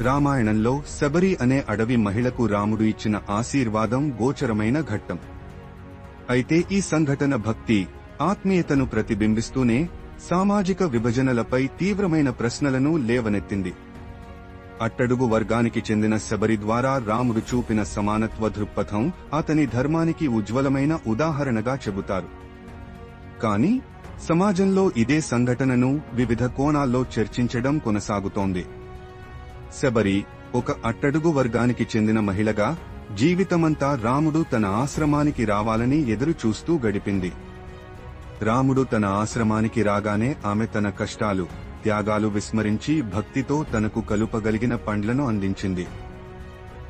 రామాయణంలో శబరి అనే అడవి మహిళకు రాముడు ఇచ్చిన ఆశీర్వాదం గోచరమైన ఘట్టం. అయితే ఈ సంఘటన భక్తి ఆత్మీయతను ప్రతిబింబిస్తూనే సామాజిక విభజనలపై తీవ్రమైన ప్రశ్నలను లేవనెత్తింది. అట్టడుగు వర్గానికి చెందిన శబరి ద్వారా రాముడు చూపిన సమానత్వ దృక్పథం అతని ధర్మానికి ఉజ్వలమైన ఉదాహరణగా చెబుతారు. కాని సమాజంలో ఇదే సంఘటనను వివిధ కోణాల్లో చర్చించడం కొనసాగుతోంది. శబరి ఒక అట్టడుగు వర్గానికి చెందిన మహిళగా జీవితమంతా రాముడు తన ఆశ్రమానికి రావాలని ఎదురు చూస్తూ గడిపింది. రాముడు తన ఆశ్రమానికి రాగానే ఆమె తన కష్టాలు త్యాగాలు విస్మరించి భక్తితో తనకు కలుపగలిగిన పండ్లను అందించింది.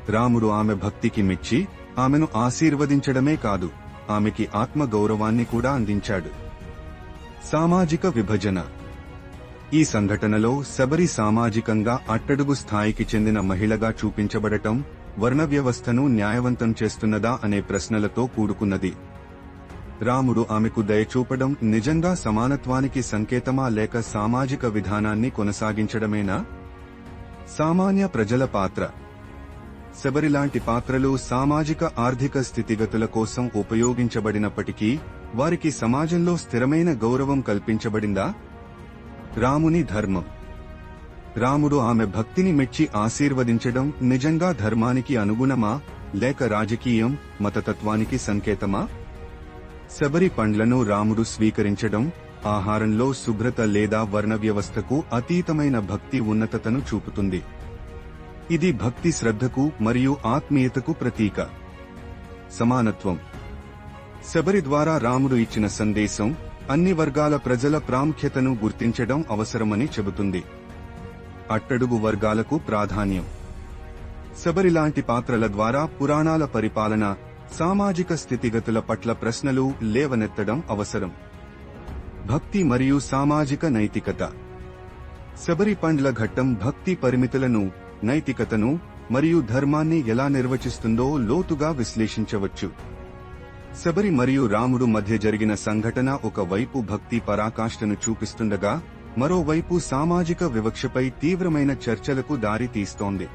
రాముడు ఆమె భక్తికి మెచ్చి ఆమెను ఆశీర్వదించడమే కాదు ఆమెకి ఆత్మ గౌరవాన్ని కూడా అందించాడు. సామాజిక విభజన ఈ సంఘటనలో శబరి సామాజికంగా అట్టడుగు స్థాయికి చెందిన మహిళగా చూపించబడటం వర్ణ వ్యవస్థను న్యాయవంతం చేస్తున్నదా అనే ప్రశ్నలతో కూడుకున్నది. రాముడు ఆమెకు దయచూపడం నిజంగా సమానత్వానికి సంకేతమా లేక సామాజిక విధానాన్ని కొనసాగించడమేనా? సామాన్య ప్రజల పాత్ర. శబరిలాంటి పాత్రలు సామాజిక ఆర్థిక స్థితిగతుల కోసం ఉపయోగించబడినప్పటికీ వారికి సమాజంలో స్థిరమైన గౌరవం కల్పించబడిందా? రాముని ధర్మం. రాముడు ఆమె భక్తిని మెచ్చి ఆశీర్వదించడం నిజంగా ధర్మానికి అనుగుణమా లేక రాజకీయం మతతత్వానికి సంకేతమా? శబరి పండ్లను రాముడు స్వీకరించడం ఆహారంలో శుభ్రత లేదా వర్ణ వ్యవస్థకు అతీతమైన భక్తి ఉన్నతతను చూపుతుంది. ఇది భక్తి శ్రద్ధకు మరియు ఆత్మీయతకు ప్రతీక. సమానత్వం. శబరి ద్వారా రాముడు ఇచ్చిన సందేశం అన్ని వర్గాల ప్రజల ప్రాముఖ్యతను గుర్తించడం అవసరమని చెబుతుంది. అట్టడుగు వర్గాలకు ప్రాధాన్యం. శబరిలాంటి పాత్రల ద్వారా పురాణాల పరిపాలన సామాజిక స్థితిగతుల పట్ల ప్రశ్నలు లేవనెత్తడం అవసరం. భక్తి మరియు సామాజిక నైతికత. శబరి పండ్ల ఘట్టం భక్తి పరిమితులను నైతికతను మరియు ధర్మాన్ని ఎలా నిర్వచిస్తుందో లోతుగా విశ్లేషించవచ్చు. శబరి మరియు రాముడు మధ్య జరిగిన సంఘటన ఒక వైపు భక్తి పరాకాష్ఠను చూపిస్తుండగా మరోవైపు సామాజిక వివక్షపై తీవ్రమైన చర్చలకు దారితీస్తోంది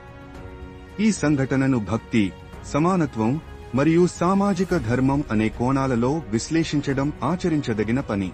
ఈ సంఘటనను భక్తి సమానత్వం మరియు సామాజిక ధర్మం అనే కోణాలలో విశ్లేషించడం ఆచరించదగిన పని.